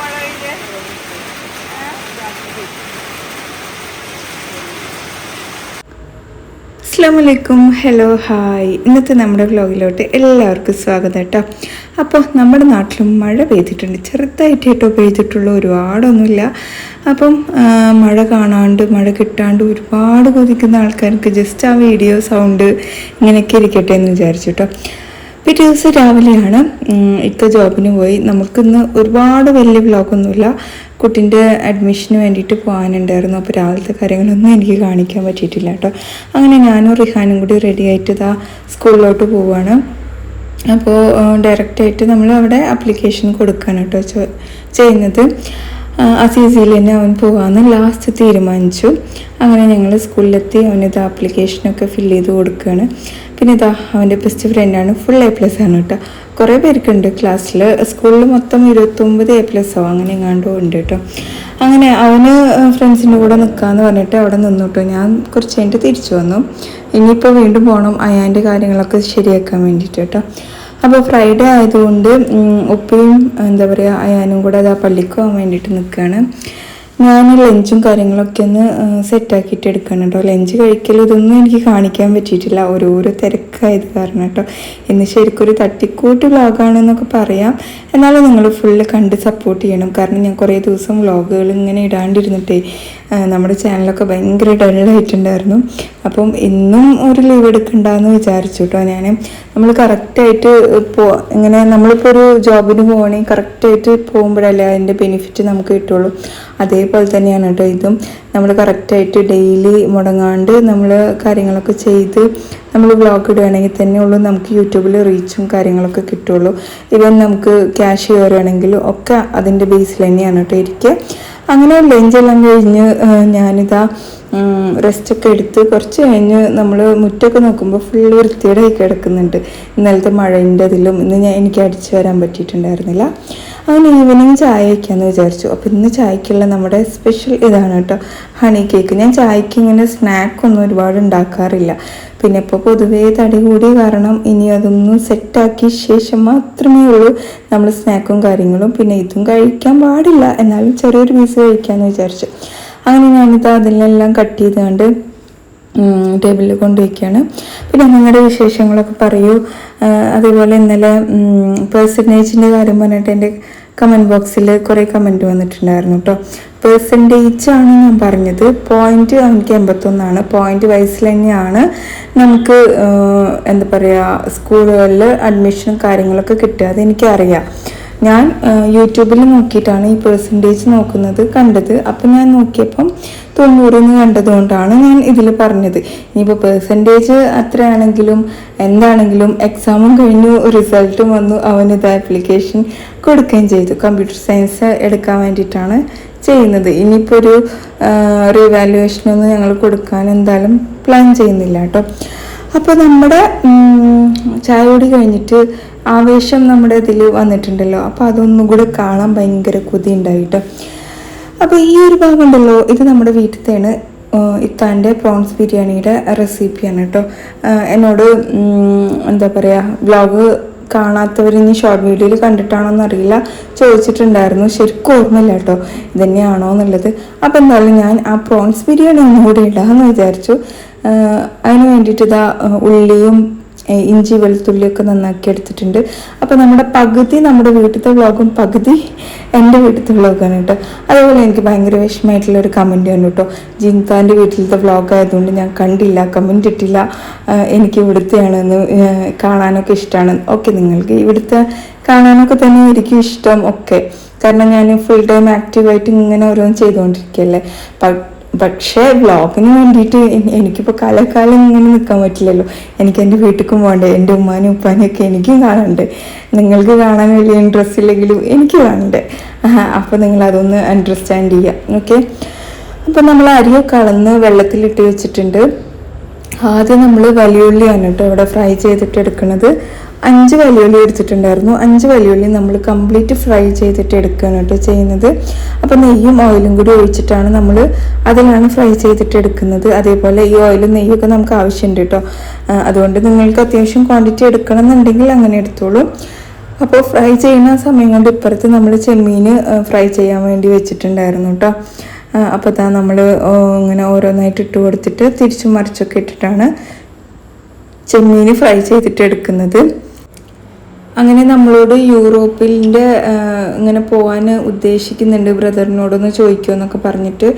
മഴ പെയ്തേ അസ്ലാമലൈക്കും hello hi. ഇന്നത്തെ നമ്മുടെ വ്ലോഗിലോട്ട് എല്ലാവർക്കും സ്വാഗതം കേട്ടോ. അപ്പോൾ നമ്മുടെ നാട്ടിലും മഴ പെയ്തിട്ടുണ്ട്. ചെറുതായിട്ട് കേട്ടോ പെയ്തിട്ടുള്ളൂ ഒരുപാടൊന്നുമില്ല. അപ്പം മഴ കാണാണ്ട് മഴ കിട്ടാണ്ട് ഒരുപാട് കൊതിക്കുന്ന ആൾക്കാർക്ക് ജസ്റ്റ് ആ വീഡിയോ സൗണ്ട് ഇങ്ങനെയൊക്കെ ഇരിക്കട്ടെ എന്ന് വിചാരിച്ചു കേട്ടോ. പിറ്റേ ദിവസം രാവിലെയാണ് ഇപ്പോൾ ജോബിന് പോയി. നമുക്കിന്ന് ഒരുപാട് വലിയ വ്ലോഗൊന്നുമില്ല കുട്ടിന്റെ അഡ്മിഷന് വേണ്ടിയിട്ട് പോകാനുണ്ടായിരുന്നു. അപ്പോൾ രാവിലത്തെ കാര്യങ്ങളൊന്നും എനിക്ക് കാണിക്കാൻ പറ്റിയിട്ടില്ല കേട്ടോ. അങ്ങനെ ഞാനും റിഹാനും കൂടി റെഡി ആയിട്ട് ഇതാ സ്കൂളിലോട്ട് പോവുകയാണ് അപ്പോൾ ഡയറക്റ്റായിട്ട് നമ്മൾ അവിടെ അപ്ലിക്കേഷൻ കൊടുക്കുകയാണ് കേട്ടോ ചെയ്യുന്നത്. അസീസിയിൽ തന്നെ അവൻ പോകാമെന്ന് ലാസ്റ്റ് തീരുമാനിച്ചു. അങ്ങനെ ഞങ്ങൾ സ്കൂളിലെത്തി അവനിത് ആപ്ലിക്കേഷനൊക്കെ ഫില്ല് ചെയ്ത് കൊടുക്കുകയാണ് പിന്നെ ഇതാ അവന്റെ ബെസ്റ്റ് ഫ്രണ്ടാണ് ഫുൾ എ പ്ലസ് ആണ് കേട്ടോ. കുറേ പേർക്കുണ്ട് ക്ലാസ്സിൽ സ്കൂളിൽ മൊത്തം ഇരുപത്തൊമ്പത് എ പ്ലസ് ആവും അങ്ങനെ എങ്ങാണ്ടോ ഉണ്ട് കേട്ടോ. അങ്ങനെ അവന് ഫ്രണ്ട്സിന്റെ കൂടെ നിൽക്കാമെന്ന് പറഞ്ഞിട്ട് അവിടെ നിന്നു കേട്ടോ. ഞാൻ കുറച്ച് കഴിഞ്ഞിട്ട് തിരിച്ചു വന്നു. ഇനിയിപ്പോൾ വീണ്ടും പോകണം അയാന്റെ കാര്യങ്ങളൊക്കെ ശരിയാക്കാൻ വേണ്ടിയിട്ട് കേട്ടോ. അപ്പോൾ ഫ്രൈഡേ ആയതുകൊണ്ട് ഉപ്പയും എന്താ പറയുക അയാനും കൂടെ അത് ആ പള്ളിക്ക് പോകാൻ വേണ്ടിയിട്ട് നിൽക്കുകയാണ് ഞാൻ ലഞ്ചും കാര്യങ്ങളൊക്കെ ഒന്ന് സെറ്റാക്കിയിട്ട് എടുക്കണം കേട്ടോ ലഞ്ച് കഴിക്കൽ ഇതൊന്നും എനിക്ക് കാണിക്കാൻ പറ്റിയിട്ടില്ല. ഓരോരോ തിരക്കായത് കാരണം കേട്ടോ ഇന്ന് ശരിക്കും ഒരു തട്ടിക്കൂട്ട് വ്ളോഗാണെന്നൊക്കെ പറയാം. എന്നാലും നിങ്ങൾ ഫുള്ള് കണ്ട് സപ്പോർട്ട് ചെയ്യണം. കാരണം ഞാൻ കുറേ ദിവസം വ്ളോഗുകൾ ഇങ്ങനെ ഇടാണ്ടിരുന്നിട്ടേ നമ്മുടെ ചാനലൊക്കെ ഭയങ്കര ഡള്ളായിട്ടുണ്ടായിരുന്നു അപ്പം ഇന്നും ഒരു ലീവ് എടുക്കണ്ടെന്ന് വിചാരിച്ചു കേട്ടോ ഞാൻ നമ്മൾ കറക്റ്റായിട്ട് പോ ഇങ്ങനെ നമ്മളിപ്പോൾ ഒരു ജോബിന് പോകണമെങ്കിൽ കറക്റ്റായിട്ട് പോകുമ്പോഴല്ലേ അതിന്റെ ബെനിഫിറ്റ് നമുക്ക് കിട്ടുള്ളൂ. അതേപോലെ തന്നെയാണ് കേട്ടോ ഇതും. നമ്മൾ കറക്റ്റായിട്ട് ഡെയിലി മുടങ്ങാണ്ട് നമ്മൾ കാര്യങ്ങളൊക്കെ ചെയ്ത് നമ്മൾ വ്ളോഗ് ഇടുകയാണെങ്കിൽ തന്നെ ഉള്ളൂ നമുക്ക് യൂട്യൂബിൽ റീച്ചും കാര്യങ്ങളൊക്കെ കിട്ടുള്ളൂ. ഇവൻ നമുക്ക് ക്യാഷ് കയറുകയാണെങ്കിലും ഒക്കെ അതിന്റെ ബേസിൽ തന്നെയാണ് കേട്ടോ ഇരിക്കുക. അങ്ങനെ ലഞ്ചെല്ലാം കഴിഞ്ഞ് ഞാനിതാ റെസ്റ്റൊക്കെ എടുത്ത് കുറച്ച് കഴിഞ്ഞ് നമ്മൾ മുറ്റൊക്കെ നോക്കുമ്പോൾ ഫുള്ള് വൃത്തിയുടെ കിടക്കുന്നുണ്ട്. ഇന്നലത്തെ മഴന്റെ അതിലും ഇന്ന് ഞാൻ എനിക്ക് അടിച്ചു വരാൻ പറ്റിയിട്ടുണ്ടായിരുന്നില്ല. അങ്ങനെ ഈവനിങ് ചായ വയ്ക്കാമെന്ന് വിചാരിച്ചു. അപ്പോൾ ഇന്ന് ചായക്കുള്ള നമ്മുടെ സ്പെഷ്യൽ ഇതാണ് കേട്ടോ ഹണി കേക്ക് ഞാൻ ചായക്ക് ഇങ്ങനെ സ്നാക്കൊന്നും ഒരുപാട് ഉണ്ടാക്കാറില്ല. പിന്നെ ഇപ്പോൾ പൊതുവേ തടി കൂടിയ കാരണം ഇനി അതൊന്നും സെറ്റാക്കിയ ശേഷം മാത്രമേ ഉള്ളൂ നമ്മൾ സ്നാക്കും കാര്യങ്ങളും. പിന്നെ ഇതും കഴിക്കാൻ പാടില്ല. എന്നാലും ചെറിയൊരു പീസ് കഴിക്കാമെന്ന് വിചാരിച്ചു. അങ്ങനെ ഞാനിത് അതിലെല്ലാം കട്ട് ചെയ്തുകൊണ്ട് ടേബിളിൽ കൊണ്ടുവയ്ക്കുകയാണ്. പിന്നെ നിങ്ങളുടെ വിശേഷങ്ങളൊക്കെ പറയൂ. അതുപോലെ ഇന്നലെ പേഴ്സന്റേജിന്റെ കാര്യം പറഞ്ഞിട്ട് എന്റെ കമന്റ് ബോക്സിൽ കുറേ കമന്റ് വന്നിട്ടുണ്ടായിരുന്നു കേട്ടോ പേഴ്സന്റേജ് ആണ് ഞാൻ പറഞ്ഞത്. പോയിന്റ് എനിക്ക് എൺപത്തൊന്നാണ്. പോയിന്റ് വൈസിൽ തന്നെയാണ് നമുക്ക് എന്താ പറയുക സ്കൂളുകളിൽ അഡ്മിഷനും കാര്യങ്ങളൊക്കെ കിട്ടുക. അതെനിക്കറിയാം. ഞാൻ യൂട്യൂബിൽ നോക്കിയിട്ടാണ് ഈ പെർസെന്റേജ് നോക്കുന്നത് കണ്ടത്. അപ്പം ഞാൻ നോക്കിയപ്പം തൊണ്ണൂറിന് കണ്ടതുകൊണ്ടാണ് ഞാൻ ഇതിൽ പറഞ്ഞത്. ഇനിയിപ്പോൾ പെർസെന്റേജ് അത്രയാണെങ്കിലും എന്താണെങ്കിലും എക്സാമും കഴിഞ്ഞു റിസൾട്ടും വന്നു അവനിത് ആപ്ലിക്കേഷൻ കൊടുക്കുകയും ചെയ്തു. കമ്പ്യൂട്ടർ സയൻസ് എടുക്കാൻ വേണ്ടിയിട്ടാണ് ചെയ്യുന്നത്. ഇനിയിപ്പോൾ ഒരു റീവാലുവേഷനൊന്നും ഞങ്ങൾ കൊടുക്കാൻ എന്തായാലും പ്ലാൻ ചെയ്യുന്നില്ല കേട്ടോ. അപ്പോൾ നമ്മുടെ ചായ കുടി കഴിഞ്ഞിട്ട് ആവേശം നമ്മുടെ ഇതിൽ വന്നിട്ടുണ്ടല്ലോ. അപ്പോൾ അതൊന്നും കൂടെ കാണാൻ ഭയങ്കര കൊതി ഉണ്ടായിട്ട് അപ്പോൾ ഈ ഒരു ഭാഗം ഉണ്ടല്ലോ ഇത് നമ്മുടെ വീട്ടിലത്തെയാണ് ഇത്താന്റെ പ്രോൺസ് ബിരിയാണിയുടെ റെസിപ്പിയാണ് കേട്ടോ. എന്നോട് എന്താ പറയുക വ്ളോഗ് കാണാത്തവർ ഇനി ഷോർട്ട് വീഡിയോയിൽ കണ്ടിട്ടാണോന്ന് അറിയില്ല. ചോദിച്ചിട്ടുണ്ടായിരുന്നു ശരിക്കും ഓർമ്മയില്ല കേട്ടോ ഇതന്നെയാണോ എന്നുള്ളത്. അപ്പോൾ എന്തായാലും ഞാൻ ആ പ്രോൺസ് ബിരിയാണി ഒന്നുകൂടി ഇടാമെന്ന് വിചാരിച്ചു. അതിന് വേണ്ടിയിട്ട് ഇതാ ഉള്ളിയും ഇഞ്ചി വെളുത്തുള്ളിയൊക്കെ നന്നാക്കി എടുത്തിട്ടുണ്ട്. അപ്പോൾ നമ്മുടെ പകുതി നമ്മുടെ വീട്ടിലത്തെ വ്ളോഗും പകുതി എന്റെ വീട്ടിലത്തെ വ്ളോഗാണ് കേട്ടോ. അതേപോലെ എനിക്ക് ഭയങ്കര വിഷമമായിട്ടുള്ള ഒരു കമന്റ് വന്നു കേട്ടോ. ജിൻതാന്റെ വീട്ടിലത്തെ വ്ളോഗ് ആയതുകൊണ്ട് ഞാൻ കണ്ടില്ല കമന്റ് ഇട്ടില്ല. എനിക്ക് ഇവിടുത്തെയാണെന്ന് കാണാനൊക്കെ ഇഷ്ടമാണ് ഓക്കെ നിങ്ങൾക്ക് ഇവിടുത്തെ കാണാനൊക്കെ തന്നെ എനിക്ക് ഇഷ്ടം. ഒക്കെ കാരണം ഞാൻ ഫുൾ ടൈം ആക്റ്റീവായിട്ട് ഇങ്ങനെ ഓരോന്ന് ചെയ്തുകൊണ്ടിരിക്കുകയല്ലേ. പക്ഷേ വ്ളോഗിന് വേണ്ടിയിട്ട് എനി- എനിക്കിപ്പോൾ കാലക്കാലം ഇങ്ങനെ നിൽക്കാൻ പറ്റില്ലല്ലോ. എനിക്ക് എന്റെ വീട്ടിലേക്കും പോകണ്ടേ എന്റെ ഉമ്മാനും ഉപ്പാനും ഒക്കെ എനിക്കും കാണണ്ടേ നിങ്ങൾക്ക് കാണാൻ വലിയ ഇൻട്രസ്റ്റ് ഇല്ലെങ്കിലും എനിക്ക് കാണണ്ടേ അപ്പോൾ നിങ്ങൾ അതൊന്ന് അണ്ടർസ്റ്റാൻഡ് ചെയ്യുക ഓക്കെ അപ്പോൾ നമ്മൾ അരിയൊക്കെ അളന്ന് വെള്ളത്തിലിട്ട് വെച്ചിട്ടുണ്ട്. ആദ്യം നമ്മൾ വലിയുള്ളിയാണ് കേട്ടോ ഇവിടെ ഫ്രൈ ചെയ്തിട്ട് എടുക്കുന്നത് അഞ്ച് വലിയുള്ളി എടുത്തിട്ടുണ്ടായിരുന്നു. അഞ്ച് വലിയുള്ളി നമ്മൾ കംപ്ലീറ്റ് ഫ്രൈ ചെയ്തിട്ട് എടുക്കുകയാണ് കേട്ടോ ചെയ്യുന്നത്. അപ്പോൾ നെയ്യും ഓയിലും കൂടി ഒഴിച്ചിട്ടാണ് നമ്മൾ അതിലാണ് ഫ്രൈ ചെയ്തിട്ട് എടുക്കുന്നത്. അതേപോലെ ഈ ഓയിലും നെയ്യൊക്കെ നമുക്ക് ആവശ്യമുണ്ട് കേട്ടോ. അതുകൊണ്ട് നിങ്ങൾക്ക് അത്യാവശ്യം ക്വാണ്ടിറ്റി എടുക്കണം എന്നുണ്ടെങ്കിൽ അങ്ങനെ എടുത്തോളൂ. അപ്പോൾ ഫ്രൈ ചെയ്യുന്ന സമയം കൊണ്ട് ഇപ്പുറത്ത് നമ്മൾ ചെമ്മീൻ ഫ്രൈ ചെയ്യാൻ വേണ്ടി വെച്ചിട്ടുണ്ടായിരുന്നു കേട്ടോ. അപ്പോൾ താ നമ്മൾ ഇങ്ങനെ ഓരോന്നായിട്ട് ഇട്ട് കൊടുത്തിട്ട് തിരിച്ചും മറിച്ചൊക്കെ ഇട്ടിട്ടാണ് ചെമ്മീൻ ഫ്രൈ ചെയ്തിട്ട് എടുക്കുന്നത്. അങ്ങനെ നമ്മളോട് യൂറോപ്പിന്റെ ഇങ്ങനെ പോകാൻ ഉദ്ദേശിക്കുന്നുണ്ട് ബ്രദറിനോടൊന്ന് ചോദിക്കുമെന്നൊക്കെ പറഞ്ഞിട്ട്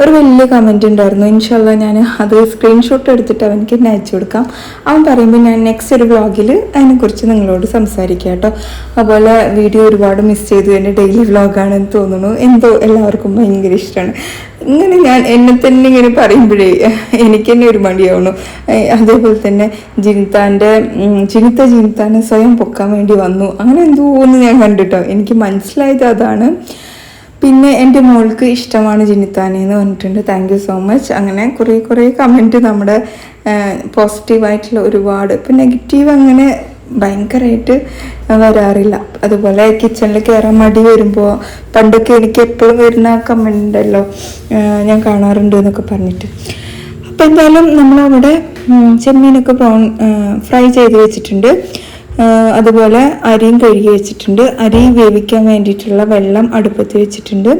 ഒരു വലിയ കമന്റ് ഉണ്ടായിരുന്നു. ഇൻഷല്ല ഞാൻ അത് സ്ക്രീൻഷോട്ട് എടുത്തിട്ട് അവനക്ക് എന്നെ അയച്ചു കൊടുക്കാം. അവൻ പറയുമ്പോൾ ഞാൻ നെക്സ്റ്റ് ഒരു വ്ളോഗിൽ അതിനെക്കുറിച്ച് നിങ്ങളോട് സംസാരിക്കാം കേട്ടോ. അതുപോലെ വീഡിയോ ഒരുപാട് മിസ് ചെയ്തു. എന്റെ ഡെയിലി വ്ളോഗാണെന്ന് തോന്നുന്നു. എന്തോ എല്ലാവർക്കും ഭയങ്കര ഇഷ്ടമാണ്. ഇങ്ങനെ ഞാൻ എന്നെ തന്നെ ഇങ്ങനെ പറയുമ്പോഴേ എനിക്ക് തന്നെ ഒരു മടിയാവണു അതേപോലെ തന്നെ ജിനിത്താന്റെ ജിനിത്ത ജിനിത്താനെ സ്വയം പൊക്കാൻ വേണ്ടി വന്നു. അങ്ങനെ എന്തോ എന്ന് ഞാൻ കണ്ടിട്ടോ. എനിക്ക് മനസ്സിലായത് അതാണ്. പിന്നെ എന്റെ മോൾക്ക് ഇഷ്ടമാണ് ജിനിത്താനെ എന്ന് പറഞ്ഞിട്ടുണ്ട്. താങ്ക് യു സോ മച്ച് അങ്ങനെ കുറേ കുറേ കമന്റ് നമ്മുടെ പോസിറ്റീവായിട്ടുള്ള ഒരുപാട്. ഇപ്പം നെഗറ്റീവ് അങ്ങനെ ഭയങ്കരമായിട്ട് വരാറില്ല. അതുപോലെ കിച്ചണിൽ കയറാൻ മടി വരുമ്പോൾ പണ്ടൊക്കെ എനിക്ക് എപ്പോഴും വരുന്ന കമന്റ് ഉണ്ടല്ലോ ഞാൻ കാണാറുണ്ട് എന്നൊക്കെ പറഞ്ഞിട്ട്. അപ്പോൾ എന്തായാലും നമ്മളവിടെ ചെമ്മീനൊക്കെ ബ്രൗൺ ഫ്രൈ ചെയ്ത് വെച്ചിട്ടുണ്ട്. അതുപോലെ അരിയും കഴുകി വെച്ചിട്ടുണ്ട്. അരി വേവിക്കാൻ വേണ്ടിയിട്ടുള്ള വെള്ളം അടുപ്പത്ത് വെച്ചിട്ടുണ്ട്.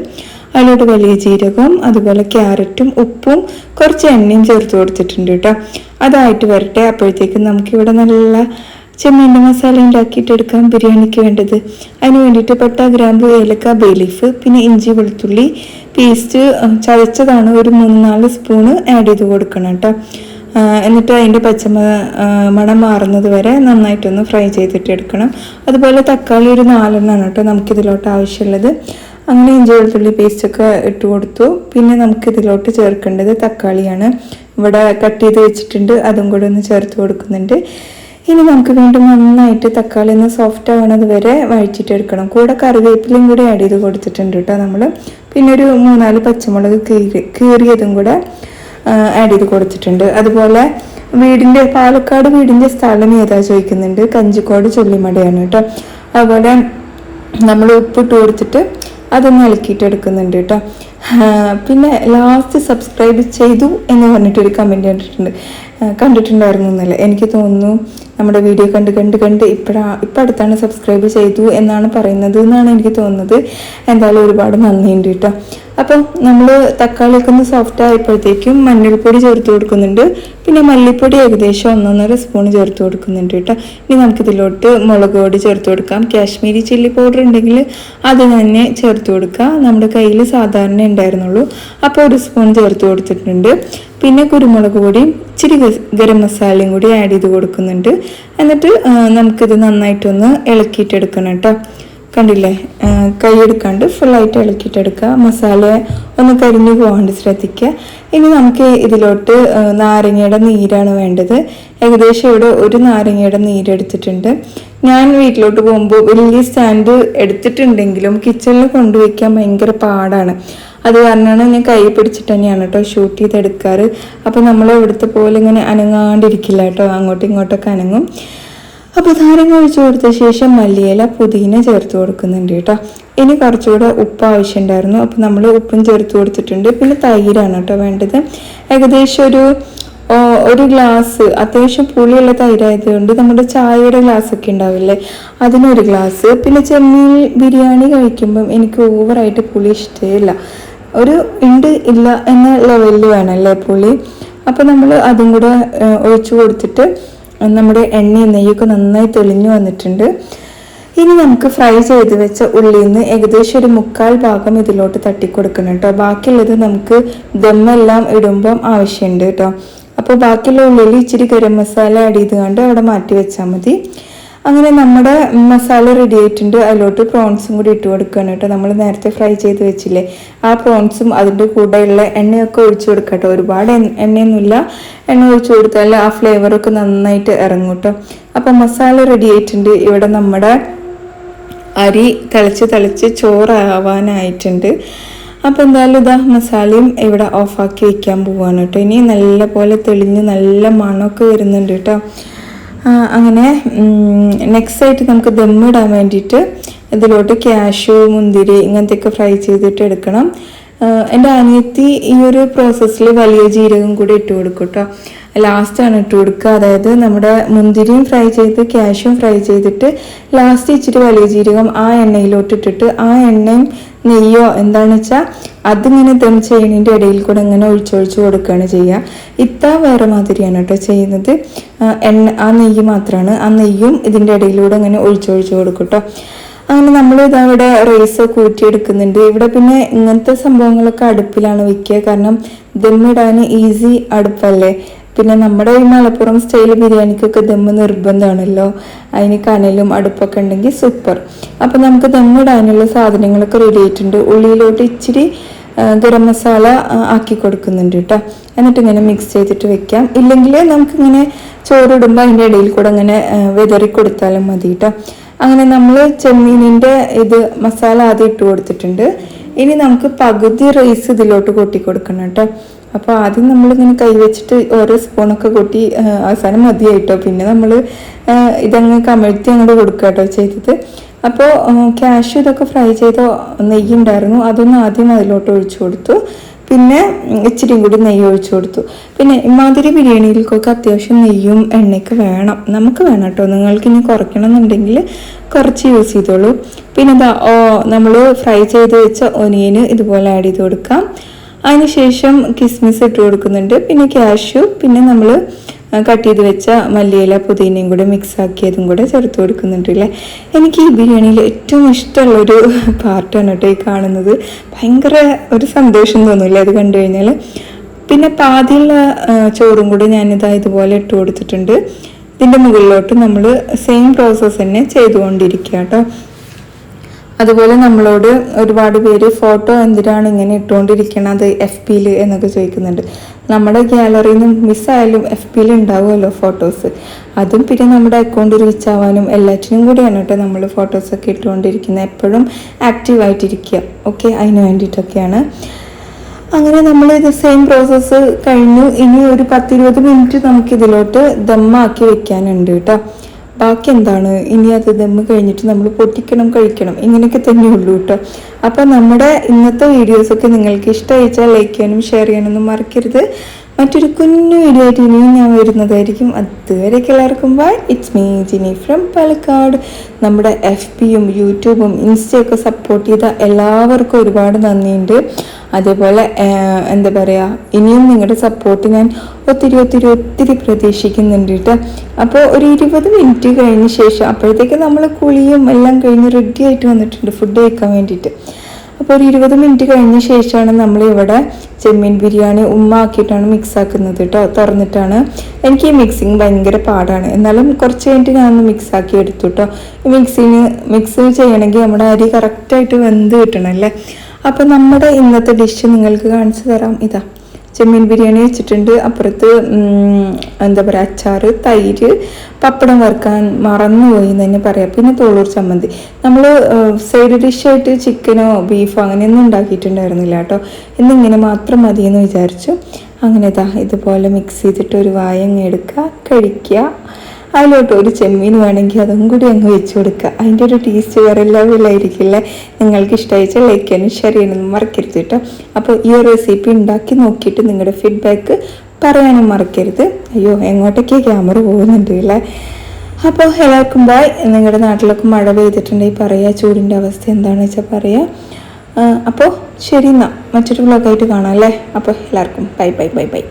അതിലോട്ട് വലിയ ജീരകവും അതുപോലെ ക്യാരറ്റും ഉപ്പും കുറച്ച് എണ്ണയും ചേർത്ത് കൊടുത്തിട്ടുണ്ട് കേട്ടോ. അതായിട്ട് വരട്ടെ. അപ്പോഴത്തേക്കും നമുക്കിവിടെ നല്ല ചെമ്മീന്റെ മസാല ഉണ്ടാക്കിയിട്ടെടുക്കാം ബിരിയാണിക്ക് വേണ്ടത്. അതിന് വേണ്ടിയിട്ട് പട്ട ഗ്രാമ്പു ഏലക്ക ബേലീഫ് പിന്നെ ഇഞ്ചി വെളുത്തുള്ളി പേസ്റ്റ് ചതച്ചതാണ് ഒരു മൂന്ന് നാല് സ്പൂണ് ആഡ് ചെയ്ത് കൊടുക്കണം കേട്ടോ. എന്നിട്ട് അതിന്റെ പച്ചമ മണം മാറുന്നത് വരെ നന്നായിട്ടൊന്ന് ഫ്രൈ ചെയ്തിട്ട് എടുക്കണം. അതുപോലെ തക്കാളി ഒരു നാലെണ്ണമാണ് കേട്ടോ നമുക്കിതിലോട്ട് ആവശ്യമുള്ളത്. അങ്ങനെ ഇഞ്ചി വെളുത്തുള്ളി പേസ്റ്റൊക്കെ ഇട്ട് കൊടുത്തു. പിന്നെ നമുക്കിതിലോട്ട് ചേർക്കേണ്ടത് തക്കാളിയാണ്. ഇവിടെ കട്ട് ചെയ്ത് വെച്ചിട്ടുണ്ട്. അതും കൂടെ ഒന്ന് ചേർത്ത് കൊടുക്കുന്നുണ്ട്. ഇനി നമുക്ക് വീണ്ടും നന്നായിട്ട് തക്കാളി ഒന്ന് സോഫ്റ്റ് ആവണത് വരെ വഴിച്ചിട്ടെടുക്കണം കൂടെ കറിവേപ്പിലയും കൂടി ആഡ് ചെയ്ത് കൊടുത്തിട്ടുണ്ട് കേട്ടോ നമ്മൾ പിന്നെ ഒരു മൂന്നാൽ പച്ചമുളക് കീറി കീറിയതും കൂടെ ആഡ് ചെയ്ത് കൊടുത്തിട്ടുണ്ട്. അതുപോലെ വീടിന്റെ പാലക്കാട് വീടിന്റെ സ്ഥലം ഏതാ ചോദിക്കുന്നുണ്ട്? കഞ്ചിക്കോട് ചൊല്ലിമടയാണ് കേട്ടോ അതുപോലെ നമ്മൾ ഉപ്പിട്ട് കൊടുത്തിട്ട് അതൊന്ന് ഇളക്കിയിട്ടെടുക്കുന്നുണ്ട് കേട്ടോ പിന്നെ ലാസ്റ്റ് സബ്സ്ക്രൈബ് ചെയ്തു എന്ന് പറഞ്ഞിട്ടൊരു കമന്റ് കണ്ടിട്ടുണ്ട്. കണ്ടിട്ടുണ്ടായിരുന്നു എന്നല്ല? എനിക്ക് തോന്നുന്നു നമ്മുടെ വീഡിയോ കണ്ട് കണ്ട് കണ്ട് ഇപ്പോഴാ ഇപ്പം അടുത്താണ് സബ്സ്ക്രൈബ് ചെയ്തു എന്നാണ് പറയുന്നത് എന്നാണ് എനിക്ക് തോന്നുന്നത്. എന്തായാലും ഒരുപാട് നന്ദിയുണ്ട് കേട്ടോ. അപ്പം നമ്മൾ തക്കാളിയൊക്കെ ഒന്ന് സോഫ്റ്റ് ആയപ്പോഴത്തേക്കും മഞ്ഞൾപ്പൊടി ചേർത്ത് കൊടുക്കുന്നുണ്ട്. പിന്നെ മല്ലിപ്പൊടി ഏകദേശം ഒന്നൊന്നര സ്പൂൺ ചേർത്ത് കൊടുക്കുന്നുണ്ട് കേട്ടോ. ഇനി നമുക്കിതിലോട്ട് മുളക് പൊടി ചേർത്ത് കൊടുക്കാം. കാശ്മീരി ചില്ലി പൗഡർ ഉണ്ടെങ്കിൽ അത് തന്നെ ചേർത്ത് കൊടുക്കുക നമ്മുടെ കയ്യിൽ സാധാരണ ഉണ്ടായിരുന്നുള്ളൂ. അപ്പോൾ ഒരു സ്പൂൺ ചേർത്ത് കൊടുത്തിട്ടുണ്ട്. പിന്നെ കുരുമുളക് പൊടിയും ഇച്ചിരി ഗരം മസാലയും കൂടി ആഡ് ചെയ്ത് കൊടുക്കുന്നുണ്ട്. എന്നിട്ട് നമുക്കിത് നന്നായിട്ടൊന്ന് ഇളക്കിയിട്ടെടുക്കണം കേട്ടോ. കണ്ടില്ലേ? കൈയെടുക്കാണ്ട് ഫുള്ളായിട്ട് ഇളക്കിയിട്ടെടുക്കുക. മസാല ഒന്ന് കരിഞ്ഞു പോകാണ്ട് ശ്രദ്ധിക്കുക. ഇനി നമുക്ക് ഇതിലോട്ട് നാരങ്ങയുടെ നീരാണ് വേണ്ടത്. ഏകദേശം ഇവിടെ ഒരു നാരങ്ങയുടെ നീരെടുത്തിട്ടുണ്ട് ഞാൻ വീട്ടിലോട്ട് പോകുമ്പോൾ വലിയ സ്റ്റാൻഡ് എടുത്തിട്ടുണ്ടെങ്കിലും കിച്ചണിൽ കൊണ്ടുവയ്ക്കാൻ ഭയങ്കര പാടാണ്. അത് കാരണമാണ് ഞാൻ കൈ പിടിച്ചിട്ട് തന്നെയാണ് കേട്ടോ ഷൂട്ട് ചെയ്തെടുക്കാറ്. അപ്പോൾ നമ്മൾ ഇവിടുത്തെ പോലെ ഇങ്ങനെ അനങ്ങാണ്ടിരിക്കില്ല കേട്ടോ അങ്ങോട്ടും ഇങ്ങോട്ടൊക്കെ അനങ്ങും. അപ്പോൾ ധാരങ്ങ ഒഴിച്ചു കൊടുത്ത ശേഷം മല്ലിയില പുതിന ചേർത്ത് കൊടുക്കുന്നുണ്ട് കേട്ടോ. ഇനി കുറച്ചുകൂടെ ഉപ്പ് ആവശ്യമുണ്ടായിരുന്നു. അപ്പോൾ നമ്മൾ ഉപ്പും ചേർത്ത് കൊടുത്തിട്ടുണ്ട്. പിന്നെ തൈരാണ് കേട്ടോ വേണ്ടത്. ഏകദേശം ഒരു ഒരു ഗ്ലാസ് അത്യാവശ്യം പുളിയുള്ള തൈരായതുകൊണ്ട് നമ്മുടെ ചായയുടെ ഗ്ലാസ് ഒക്കെ ഉണ്ടാവില്ലേ? അതിനൊരു ഗ്ലാസ്. പിന്നെ ചെമ്മീൻ ബിരിയാണി കഴിക്കുമ്പം എനിക്ക് ഓവറായിട്ട് പുളി ഇഷ്ടമില്ല ഒരു ഉണ്ട് ഇല്ല എന്ന ലെവലിൽ വേണമല്ലേ പുളി അപ്പോൾ നമ്മൾ അതും കൂടെ ഒഴിച്ചു കൊടുത്തിട്ട് നമ്മുടെ എണ്ണയും നെയ്യൊക്കെ നന്നായി തെളിഞ്ഞു വന്നിട്ടുണ്ട്. ഇനി നമുക്ക് ഫ്രൈ ചെയ്ത് വെച്ച ഉള്ളിൽ നിന്ന് ഏകദേശം ഒരു മുക്കാൽ ഭാഗം ഇതിലോട്ട് തട്ടിക്കൊടുക്കണം കേട്ടോ. ബാക്കിയുള്ളത് നമുക്ക് ദമ്മെല്ലാം ഇടുമ്പം ആവശ്യമുണ്ട് കേട്ടോ. അപ്പോൾ ബാക്കിയുള്ള ഉള്ളിൽ ഇച്ചിരി ഗരം മസാല ആഡ് ചെയ്ത് ചെയ്തുകൊണ്ട് അവിടെ മാറ്റി വെച്ചാൽ മതി. അങ്ങനെ നമ്മുടെ മസാല റെഡി ആയിട്ടുണ്ട്. അതിലോട്ട് പ്രോൺസും കൂടി ഇട്ട് കൊടുക്കുകയാണ് കേട്ടോ. നമ്മൾ നേരത്തെ ഫ്രൈ ചെയ്ത് വെച്ചില്ലേ? ആ പ്രോൺസും അതിന്റെ കൂടെയുള്ള എണ്ണയൊക്കെ ഒഴിച്ചു കൊടുക്കാം കേട്ടോ. ഒരുപാട് എണ്ണയൊന്നുമില്ല. എണ്ണ ഒഴിച്ചു കൊടുത്താൽ ആ ഫ്ലേവറൊക്കെ നന്നായിട്ട് ഇറങ്ങും കേട്ടോ. അപ്പം മസാല റെഡി ആയിട്ടുണ്ട്. ഇവിടെ നമ്മുടെ അരി തിളച്ച് തിളച്ച് ചോറാവാനായിട്ടുണ്ട്. അപ്പോൾ എന്തായാലും ഇതാ മസാലയും ഇവിടെ ഓഫാക്കി വയ്ക്കാൻ പോവാണ് കേട്ടോ. ഇനി നല്ല പോലെ തെളിഞ്ഞ് നല്ല മണമൊക്കെ വരുന്നുണ്ട് കേട്ടോ. അങ്ങനെ നെക്സ്റ്റ് ആയിട്ട് നമുക്ക് ദമ്മിടാൻ വേണ്ടിയിട്ട് ഇതിലോട്ട് ക്യാഷു മുന്തിരി ഇങ്ങനത്തെയൊക്കെ ഫ്രൈ ചെയ്തിട്ട് എടുക്കണം. എന്റെ അനിയത്തി ഈ ഒരു പ്രോസസ്സിൽ വലിയ ജീരകം കൂടി ഇട്ട് കൊടുക്കും കേട്ടോ ലാസ്റ്റാണ് ഇട്ട് കൊടുക്കുക. അതായത് നമ്മുടെ മുന്തിരിയും ഫ്രൈ ചെയ്ത് ക്യാഷും ഫ്രൈ ചെയ്തിട്ട് ലാസ്റ്റ് ഇച്ചിരി വലിയ ജീരകം ആ എണ്ണയിലോട്ട് ഇട്ടിട്ട് ആ എണ്ണയും നെയ്യോ എന്താണെന്ന് വെച്ചാൽ അതിങ്ങനെ ദം ചെയ്യുന്നതിന്റെ ഇടയിൽ കൂടെ ഇങ്ങനെ ഒഴിച്ചൊഴിച്ച് കൊടുക്കുകയാണ് ചെയ്യുക. ഇത്ത വേറെ മാതിരിയാണ് കേട്ടോ ചെയ്യുന്നത്. എണ്ണ ആ നെയ്യ് മാത്രമാണ് ആ നെയ്യും ഇതിന്റെ ഇടയിലൂടെ ഇങ്ങനെ ഒഴിച്ചൊഴിച്ച് കൊടുക്കും കേട്ടോ. അങ്ങനെ നമ്മൾ ഇതവിടെ റൈസ് കൂട്ടിയെടുക്കുന്നുണ്ട് ഇവിടെ പിന്നെ ഇങ്ങനത്തെ സംഭവങ്ങളൊക്കെ അടുപ്പിലാണ് വിൽക്കുക കാരണം ദമ്മിടാൻ ഈസി അടുപ്പല്ലേ. പിന്നെ നമ്മുടെ ഈ മലപ്പുറം സ്റ്റൈൽ ബിരിയാണിക്കൊക്കെ ദമ്മ് നിർബന്ധമാണല്ലോ. അതിന് കനലും അടുപ്പൊക്കെ ഉണ്ടെങ്കിൽ സൂപ്പർ അപ്പം നമുക്ക് ദമ്മിടാനുള്ള സാധനങ്ങളൊക്കെ റെഡി ആയിട്ടുണ്ട്. ഉള്ളിയിലോട്ട് ഇച്ചിരി ഗരം മസാല ആക്കി കൊടുക്കുന്നുണ്ട് കേട്ടോ എന്നിട്ട് ഇങ്ങനെ മിക്സ് ചെയ്തിട്ട് വെക്കാം. ഇല്ലെങ്കിൽ നമുക്കിങ്ങനെ ചോറിടുമ്പോൾ അതിന്റെ ഇടയിൽ കൂടെ അങ്ങനെ വിതറി കൊടുത്താലും മതി കേട്ടോ അങ്ങനെ നമ്മൾ ചെമ്മീനിന്റെ ഇത് മസാല ആദ്യം ഇട്ട് കൊടുത്തിട്ടുണ്ട്. ഇനി നമുക്ക് പകുതി റൈസ് ഇതിലോട്ട് കൊട്ടി കൊടുക്കണം കേട്ടോ അപ്പോൾ ആദ്യം നമ്മളിങ്ങനെ കൈ വെച്ചിട്ട് ഓരോ സ്പൂണൊക്കെ കൂട്ടി അവസാനം മതിയായിട്ടോ? പിന്നെ നമ്മൾ ഇതങ്ങ് കമഴ്ത്തി അങ്ങോട്ട് കൊടുക്കുക കേട്ടോ ചെയ്തത് അപ്പോൾ ക്യാഷ് ഇതൊക്കെ ഫ്രൈ ചെയ്ത നെയ്യ് ഉണ്ടായിരുന്നു. അതൊന്ന് ആദ്യം അതിലോട്ട് ഒഴിച്ചു കൊടുത്തു. പിന്നെ ഇച്ചിരി ഇച്ചിരിയും കൂടി നെയ്യ് ഒഴിച്ചു കൊടുത്തു. പിന്നെ ഇമാതിരി ബിരിയാണികൾക്കൊക്കെ അത്യാവശ്യം നെയ്യും എണ്ണയൊക്കെ വേണം. നമുക്ക് വേണം കേട്ടോ നിങ്ങൾക്ക് ഇനി കുറയ്ക്കണം എന്നുണ്ടെങ്കിൽ കുറച്ച് യൂസ് ചെയ്തോളൂ. പിന്നെ നമ്മൾ ഫ്രൈ ചെയ്ത് വെച്ച ഒനിയന് ഇതുപോലെ ആഡ് ചെയ്ത് കൊടുക്കാം. അതിനുശേഷം കിസ്മിസ് ഇട്ട് കൊടുക്കുന്നുണ്ട്. പിന്നെ ക്യാഷു പിന്നെ നമ്മൾ കട്ട് ചെയ്ത് വെച്ച മല്ലിയില പുതിനയും കൂടെ മിക്സ് ആക്കിയതും കൂടെ ചേർത്ത് കൊടുക്കുന്നുണ്ട് അല്ലേ എനിക്ക് ഈ ബിരിയാണിയിൽ ഏറ്റവും ഇഷ്ടമുള്ളൊരു പാർട്ടാണ് കേട്ടോ ഈ കാണുന്നത്. ഭയങ്കര ഒരു സന്തോഷം തോന്നില്ലേ അത് കണ്ടു കഴിഞ്ഞാൽ പിന്നെ പാതിയുള്ള ചോറും കൂടെ ഞാനിതാ ഇതുപോലെ ഇട്ട് കൊടുത്തിട്ടുണ്ട്. ഇതിന്റെ മുകളിലോട്ട് നമ്മൾ സെയിം പ്രോസസ്സ് തന്നെ ചെയ്തുകൊണ്ടിരിക്കുക കേട്ടോ. അതുപോലെ നമ്മളോട് ഒരുപാട് പേര് ഫോട്ടോ എന്തിനാണ് ഇങ്ങനെ ഇട്ടുകൊണ്ടിരിക്കണത് എഫ് പിയിൽ എന്നൊക്കെ ചോദിക്കുന്നുണ്ട്. നമ്മുടെ ഗ്യാലറിയിൽ നിന്ന് മിസ്സായാലും എഫ് പിയിൽ ഉണ്ടാവുമല്ലോ ഫോട്ടോസ് അതും പിന്നെ നമ്മുടെ അക്കൗണ്ട് റീച്ച് ആവാനും എല്ലാറ്റിനും കൂടിയാണ് കേട്ടോ നമ്മൾ ഫോട്ടോസൊക്കെ ഇട്ടുകൊണ്ടിരിക്കുന്നത് എപ്പോഴും ആക്റ്റീവായിട്ടിരിക്കുക ഓക്കെ അതിന് വേണ്ടിയിട്ടൊക്കെയാണ്. അങ്ങനെ നമ്മൾ ഇത് സെയിം പ്രോസസ്സ് കഴിഞ്ഞു. ഇനി ഒരു പത്തിരുപത് മിനിറ്റ് നമുക്ക് ഇതിലോട്ട് ദമ്മാക്കി വെക്കാനുണ്ട് കേട്ടോ. ബാക്കി എന്താണ് ഇനി അത് ദമ്മ് കഴിഞ്ഞിട്ട് നമ്മൾ പൊട്ടിക്കണം കഴിക്കണം ഇങ്ങനെയൊക്കെ തന്നെയുള്ളൂ കേട്ടോ. അപ്പം നമ്മുടെ ഇന്നത്തെ വീഡിയോസൊക്കെ നിങ്ങൾക്ക് ഇഷ്ടമായിച്ചാൽ ലൈക്ക് ചെയ്യാനും ഷെയർ ചെയ്യാനൊന്നും മറക്കരുത്. മറ്റൊരു കുഞ്ഞു വീഡിയോ ആയിട്ട് ഇനിയും ഞാൻ വരുന്നതായിരിക്കും. അതുവരേക്ക് എല്ലാവർക്കും bye. It's me Jini from Palakkad. നമ്മുടെ എഫ് പിയും യൂട്യൂബും ഇൻസ്റ്റയൊക്കെ സപ്പോർട്ട് ചെയ്ത എല്ലാവർക്കും ഒരുപാട് നന്ദിയുണ്ട്. അതേപോലെ എന്താ പറയുക ഇനിയും നിങ്ങളുടെ സപ്പോർട്ട് ഞാൻ ഒത്തിരി ഒത്തിരി ഒത്തിരി പ്രതീക്ഷിക്കുന്നുണ്ട് കേട്ടോ. അപ്പോൾ ഒരു ഇരുപത് മിനിറ്റ് കഴിഞ്ഞ ശേഷം അപ്പോഴത്തേക്ക് നമ്മൾ കുളിയും എല്ലാം കഴിഞ്ഞ് റെഡി ആയിട്ട് വന്നിട്ടുണ്ട് ഫുഡ് കഴിക്കാൻ വേണ്ടിയിട്ട്. അപ്പോൾ ഒരു ഇരുപത് മിനിറ്റ് കഴിഞ്ഞ ശേഷമാണ് നമ്മൾ ഇവിടെ ചെമ്മീൻ ബിരിയാണി ഉമ്മ ആക്കിയിട്ടാണ് മിക്സ് ആക്കുന്നത് കേട്ടോ തുറന്നിട്ടാണ്. എനിക്ക് ഈ മിക്സിങ് ഭയങ്കര പാടാണ്. എന്നാലും കുറച്ച് കഴിഞ്ഞിട്ട് ഞാനൊന്ന് മിക്സ് ആക്കി എടുത്തു കേട്ടോ ഈ മിക്സിങ് മിക്സ് ചെയ്യണമെങ്കിൽ നമ്മുടെ അരി കറക്റ്റായിട്ട് വെന്ത് കിട്ടണം അല്ലേ? അപ്പോൾ നമ്മുടെ ഇന്നത്തെ ഡിഷ് നിങ്ങൾക്ക് കാണിച്ചു തരാം. ഇതാ. ചെമ്മീൻ ബിരിയാണി വെച്ചിട്ടുണ്ട്. അപ്പുറത്ത് എന്താ പറയുക അച്ചാറ് തൈര് പപ്പടം വറുക്കാൻ മറന്നുപോയി എന്ന് തന്നെ പറയാം. പിന്നെ തോളൂർ ചമ്മന്തി. നമ്മൾ സൈഡ് ഡിഷായിട്ട് ചിക്കനോ ബീഫോ അങ്ങനെയൊന്നും ഉണ്ടാക്കിയിട്ടുണ്ടായിരുന്നില്ല കേട്ടോ. എന്നിങ്ങനെ മാത്രം മതിയെന്ന് വിചാരിച്ചു. അങ്ങനെ ഇതാ ഇതുപോലെ മിക്സ് ചെയ്തിട്ട് ഒരു വായങ്ങ എടുക്കുക കഴിക്കുക. അതിലോട്ട് ഒരു ചെമ്മീൻ വേണമെങ്കിൽ അതും കൂടി അങ്ങ് വെച്ച് കൊടുക്കുക. അതിന്റെ ഒരു ടേസ്റ്റ് വേറെ ലെവലായിരിക്കില്ലേ നിങ്ങൾക്ക് ഇഷ്ടമായിച്ചാൽ ലൈക്ക് ചെയ്യാനും ഷെയർ ചെയ്യാനൊന്നും മറക്കരുത് കേട്ടോ. അപ്പോൾ ഈ ഒരു റെസിപ്പി ഉണ്ടാക്കി നോക്കിയിട്ട് നിങ്ങളുടെ ഫീഡ്ബാക്ക് പറയാനും മറക്കരുത്. അയ്യോ എങ്ങോട്ടൊക്കെ ക്യാമറ പോകുന്നുണ്ട് അല്ലേ അപ്പോൾ എല്ലാവർക്കും ബായ് നിങ്ങളുടെ നാട്ടിലൊക്കെ മഴ പെയ്തിട്ടുണ്ടെങ്കിൽ പറയുക ചൂടിന്റെ അവസ്ഥ എന്താണെന്ന് വെച്ചാൽ പറയുക അപ്പോൾ ശരി എന്നാൽ മറ്റൊരു വ്ളോഗായിട്ട് കാണാം അല്ലേ? അപ്പോൾ എല്ലാവർക്കും ബൈ ബൈ ബൈ ബൈ